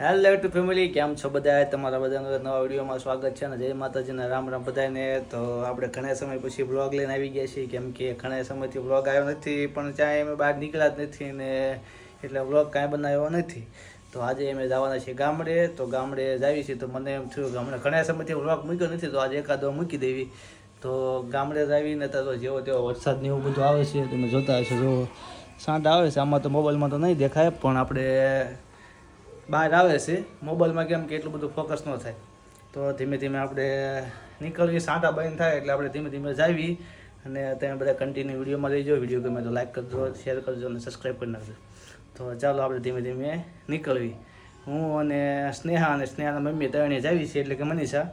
Hello two family કેમ છો બધા તમારા બધાનું નવા વિડીયોમાં સ્વાગત છે અને જય માતાજીના રામ રામ બધાને તો આપણે ઘણા સમય પછી બ્લોગ લઈને આવી ગયા છીએ, કેમ કે ઘણા સમયથી બ્લોગ આવ્યો નથી, પણ ત્યાં અમે બહાર નીકળ્યા જ નથી ને એટલે બ્લોગ કાંઈ બનાવ્યો નથી. તો આજે અમે જવાના છીએ ગામડે, તો ગામડે જાવી છીએ. તો મને એમ થયું કે હમણાં ઘણા સમયથી બ્લોગ મૂક્યો નથી, તો આજે એકાદો મૂકી દેવી. તો ગામડે જ આવીને તો જેવો તેવો વરસાદ ને એવું બધું આવે છે, તમે જોતા હશો. જો સાંટ આવે છે, આમાં તો મોબાઈલમાં તો નહીં દેખાય, પણ આપણે બહાર આવે છે, મોબાઈલમાં કેમ કે એટલું બધું ફોકસ ન થાય. તો ધીમે ધીમે આપણે નીકળવી સાંટા બંધ થાય એટલે આપણે ધીમે ધીમે જાવી અને તમે બધા કન્ટિન્યુ વિડીયોમાં રહીજો. વીડિયો ગમે તો લાઈક કરજો શેર કરજો અને સબસ્ક્રાઈબ કરી નાખજો. તો ચાલો આપણે ધીમે ધીમે નીકળવી. હું અને સ્નેહા અને સ્નેહાના મમ્મી ત્રણે જાવી છે એટલે કે મનીષા.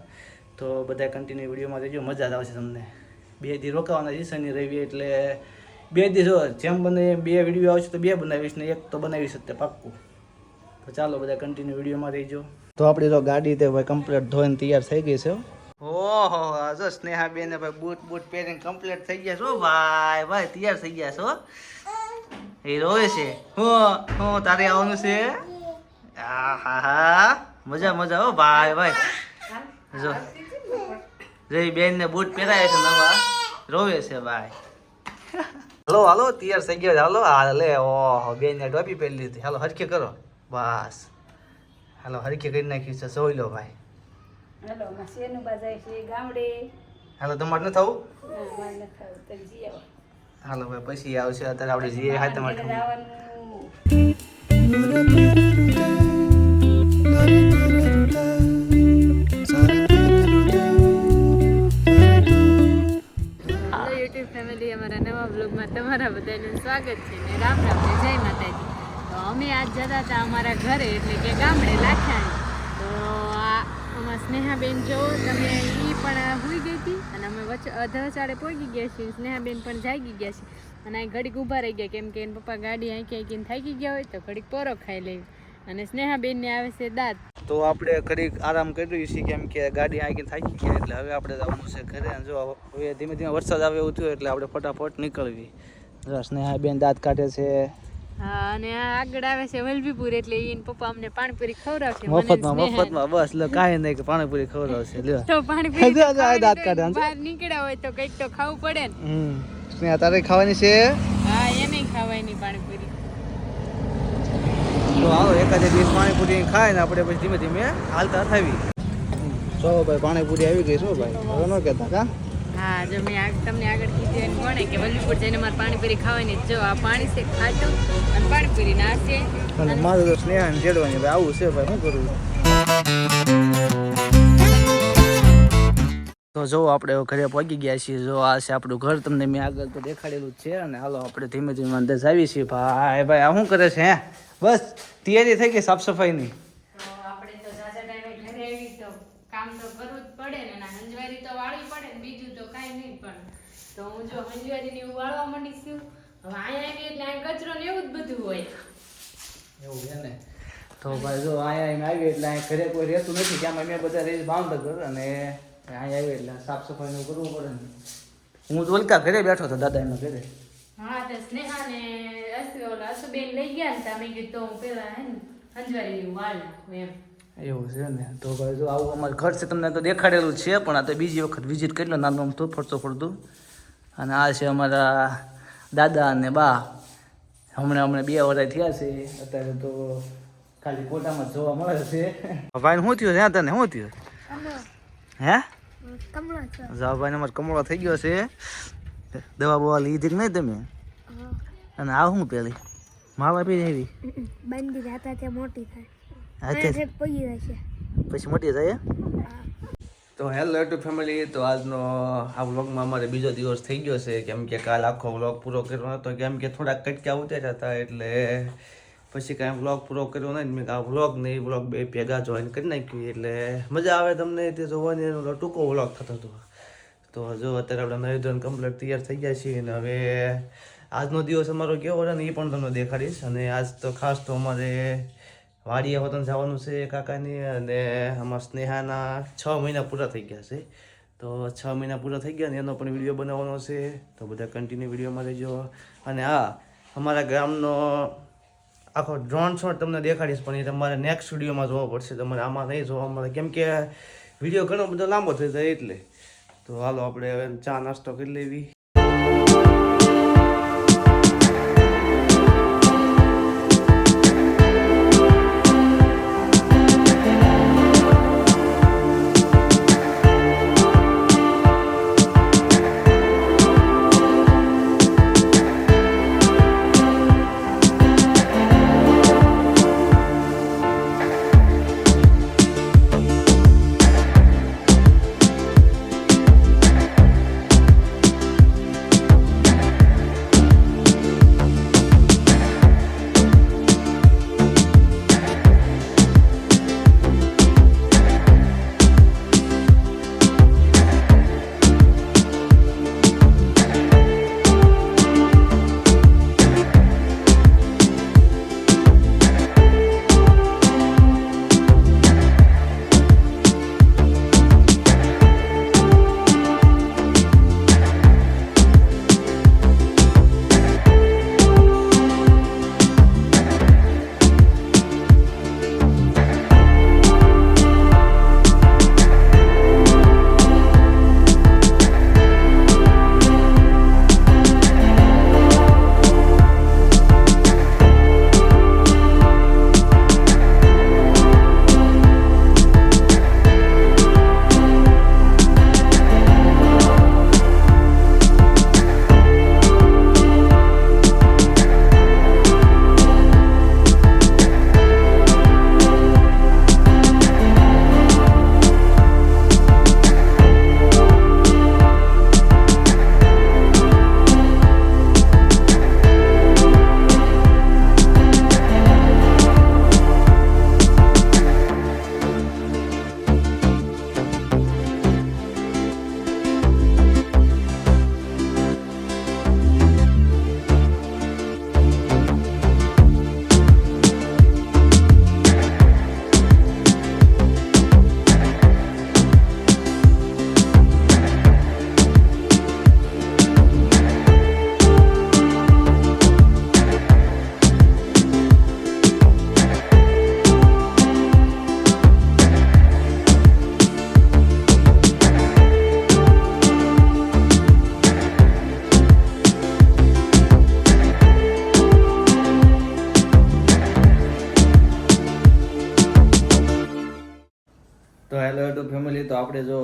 તો બધા કન્ટિન્યુ વિડીયોમાં રહેજો, મજા જ આવશે તમને. બે દી રોકાવાના છે, શનિ, રવિ એટલે બે દી જો જેમ બને બે વીડિયો આવશે તો બે બનાવીશ ને એક તો બનાવીશ જ તે પાક્કું. તો ચાલો બધા કન્ટિન્યુ વિડીયોમાં રહીજો. તો આપણી તો ગાડી તે ભાઈ કમ્પ્લીટ ધોઈને તૈયાર થઈ ગઈ છે ઓહો આ જો સ્નેહા બેન ભાઈ બૂટ બૂટ પહેરીને કમ્પ્લીટ થઈ ગયા છો ભાઈ. ભાઈ તૈયાર થઈ ગયા છો એ રોવે છે. હું હું તારે આવવાનું છે? આહા હા હા મજા મજા હો ભાઈ ભાઈ. જો. જય બેન ને બૂટ પહેરાય છે નવા. રોવે છે ભાઈ. હલો હાલો તૈયાર થઈ ગયો હાલો હા લે ઓહો બેન ને ટોપી પહેરી લીધી. હાલો હરખે કરો. બસ. હાલો હરીકે કરી નાખ્યું છે. સોઈ લો ભાઈ. હાલો મસીનું બાજાય છે? ગામડે. હાલો તમારે ન થવું. હાલો ભાઈ પછી આવશે. અત્યારે આપણે જઈએ હા તમારે ફેમિલી અમારા નવા બ્લોગમાં તમારા બધાનું સ્વાગત છે ને રામ રામ જય માતાજી. તો અમે આજ જતા હતા અમારા ઘરે, એટલે કે ગામડે લાખાણી તો આ અમારા સ્નેહાબેન જો, તમે એ પણ હોઈ ગઈ હતી અને અમે વચ્ચે અધર ચાળે પહોંચી ગયા છીએ. સ્નેહાબેન પણ જાગી ગયા છે અને અહીં ઘડીક ઊભા રહી ગયા, કેમ કે એના પપ્પા ગાડી આંકી આંકીને થાકી ગયા હોય તો ઘડીક પોરો ખાઈ લેવી અને સ્નેહાબેનને આવે છે દાંત. તો આપણે ઘડીક આરામ કરી છીએ, કેમ કે ગાડી આગળ થાકી ગયા, એટલે હવે આપણે જવાનું છે ઘરે. જો હવે ધીમે ધીમે વરસાદ આવે એવું થયું, એટલે આપણે ફટાફટ નીકળવી. સ્નેહાબેન સ્નેહા બેન દાંત કાઢે છે. અને આગળ આવે છે વલભીપુર એટલે ઈન પપ્પા અમને પાણીપુરી ખવડાવશે મફતમાં મફતમાં બસ લો કાંઈ નહીં કે પાણીપુરી ખવડાવશે લ્યો. તો પાણીપુરી દાંત કાઢે, બહાર નીકળ્યા હોય તો કંઈક તો ખાવું પડે ને. હમ સ્નેહા તારે ખાવાની છે? હા એને ખાવાની પાણીપુરી. તો આવો એકાદ દિવસ પાણીપુરી ખાય ને આપણે પછી ધીમે ધીમે હાલતા થાવી. જો ભાઈ પાણીપુરી આવી ગઈ શું ભાઈ? હવે ન કહેતા કા? હા જો મેં આગ- તમને આગળ કીધું એમ કોણે કે વલ્લીપુર જઈને મારે પાણીપુરી ખાવાની જો આ પાણી છે ખાટું અને પાણીપુરી ના છે. અને મારું તો સ્નેહા ને જેડવાની ભાઈ આવું છે ભાઈ શું કરું તો જો આપણે ઘરે પહોંચી ગયા છીએ જો આ છે આપણું ઘર તમને મેં આગળ તો દેખાડેલું જ છે અને હાલો આપણે ધીમે ધીમે અંદર જાવી છીએ. ભાઈ ભાઈ આ શું કરે છે હે? બસ તૈયારી થઈ ગઈ સાફ સફાઈની તો આપણે તો જાજા ટાઈમે ઘરે આવી તો કામ તો કરવું જ પડે ને ના હંજવારી તો વાળવી પડે ને બીજું તો કાંઈ નહીં પણ. તો હું જો હંજવારી ને એવું વાળવા માંડી છું. હવે અહીંયા એટલે અહીં કચરો ને એવું જ બધું હોય. એવું છે ને? તો ભાઈ જો અહીંયા એમ આવી એટલે અહીંયા ઘરે કોઈ રહેતું નથી ત્યાં અમે બધા રહી ભાવનગર અને અહીંયા આવી એટલે સાફ સફાઈનું કરવું પડે ને. હું તો ઓલકા ઘરે બેઠો હતો દાદા એમના ઘરે. હા તો સ્નેહા ને અસુ ઓલા અસુબેન લઈ ગયા ને તમે કીધું હું પેલા હે ને હંજવારી વાળ એમ. એવું છે ને. તો ભાઈ જો આવું અમારું ઘર છે તમને તો દેખાડેલું છે પણ આ તો બીજી વખત વિઝિટ કરી લો નાનું આમ તો ફરતો ફરતું. અને આ છે અમારા દાદા અને બા. હમણાં હમણાં બે વર્ષ થયા છે. અત્યારે તો ખાલી કોટામાં જોવા મળે છે. ભાઈ શું થયું છે? તને શું થયું? હે? ભાઈ અમારે કમળો થઈ ગયો છે. દવા બવા લીધી કે નહીં તમે? અને આ શું પેલી? માવા પી એવી બંદી જાતા ત્યાં મોટી થાય. પછી મોટી થાય તો હેલો ટુ ફેમિલી તો આજનો આ વ્લોગમાં અમારે બીજો દિવસ થઈ ગયો છે. કેમ કે કાલ આખો વ્લોગ પૂરો કર્યો હતો કેમ કે થોડાક કટકા ઉતર્યા હતા એટલે પછી કાંઈ વ્લોગ પૂરો કર્યો નહીં મેં આ વ્લોગ નહીં વ્લોગ બે ભેગા જોઈન કરી નાખ્યું એટલે મજા આવે તમને તે જોવાની એનો ટૂંકો વ્લોગ થતો હતો. તો જો અત્યારે આપણે નવી ધોરણ કમ્પ્લીટ તૈયાર થઈ ગયા છીએ અને હવે આજનો દિવસ અમારો કેવો રહે ને એ પણ તમને દેખાડીશ. અને આજ તો ખાસ તો અમારે વાડીએ વતન જવાનું છે કાકાની અને આમાં સ્નેહાના છ મહિના પૂરા થઈ ગયા છે. તો છ મહિના પૂરા થઈ ગયા ને એનો પણ વીડિયો બનાવવાનો છે. તો બધા કન્ટિન્યુ વિડીયોમાં રહેજો. અને હા, અમારા ગામનો આખો ડ્રોન શોટ તમને દેખાડીશ, પણ એ તમારે નેક્સ્ટ વિડીયોમાં જોવો પડશે. તમારે આમાં નહીં જોવા. મળે કેમ કે વીડિયો ઘણો બધો લાંબો થઈ જાય એટલે. તો હાલો, આપણે હવે ચા નાસ્તો કરી લેવી. આપણે જો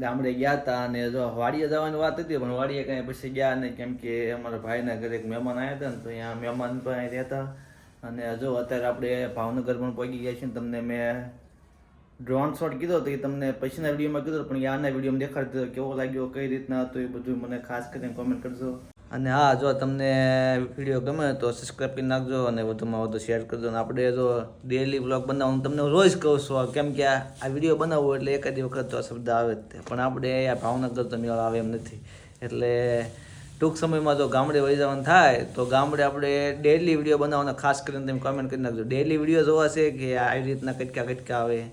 ગામડે ગયા હતા અને જો વાડીએ જવાની વાત હતી, પણ વાડીએ કાંઈ પછી ગયા નહીં. કેમ કે અમારા ભાઈના ઘરે એક મહેમાન આવ્યા હતા ને, તો અહીંયા મહેમાન પણ રહેતા. અને જો અત્યારે આપણે ભાવનગર પણ પહોંચી ગયા છીએ તમને મેં ડ્રોન શોટ કીધો તો એ તમને પછીના વિડીયોમાં કીધો પણ આના વિડીયોમાં દેખાડતો કેવો લાગ્યો, કઈ રીતના હતો એ બધું મને ખાસ કરીને કોમેન્ટ કરજો. અને હા, જો તમને વીડિયો ગમે તો સબસ્ક્રાઈબ કરી નાખજો અને વધુમાં વધુ શેર કરજો. અને આપણે જો ડેલી બ્લોગ બનાવવાનું તમને રોજ કહું છું કેમ કે આ વીડિયો બનાવવો એટલે એકાદી વખત તો આ શબ્દ આવે જ પણ આપણે આ ભાવનગર તો મેળ આવે એમ નથી. એટલે ટૂંક સમયમાં જો ગામડે વહી જવાનું થાય, તો ગામડે આપણે ડેલી વીડિયો બનાવવાનો ખાસ કરીને તમે કોમેન્ટ કરી નાખજો. ડેલી વીડિયો જોવા છે કે આવી રીતના કટકા કટકા આવે?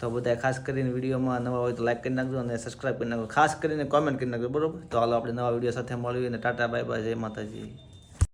તો બધા ખાસ કરીને વિડીયોમાં નવા હોય તો લાઈક કરી નાખજો અને સબસ્ક્રાઈબ કરી નાખજો. ખાસ કરીને કોમેન્ટ કરી નાખજો, બરોબર? તો હાલો આપણે નવા વીડિયો સાથે મળીએ અને ટાટા બાય બાય જય માતાજી.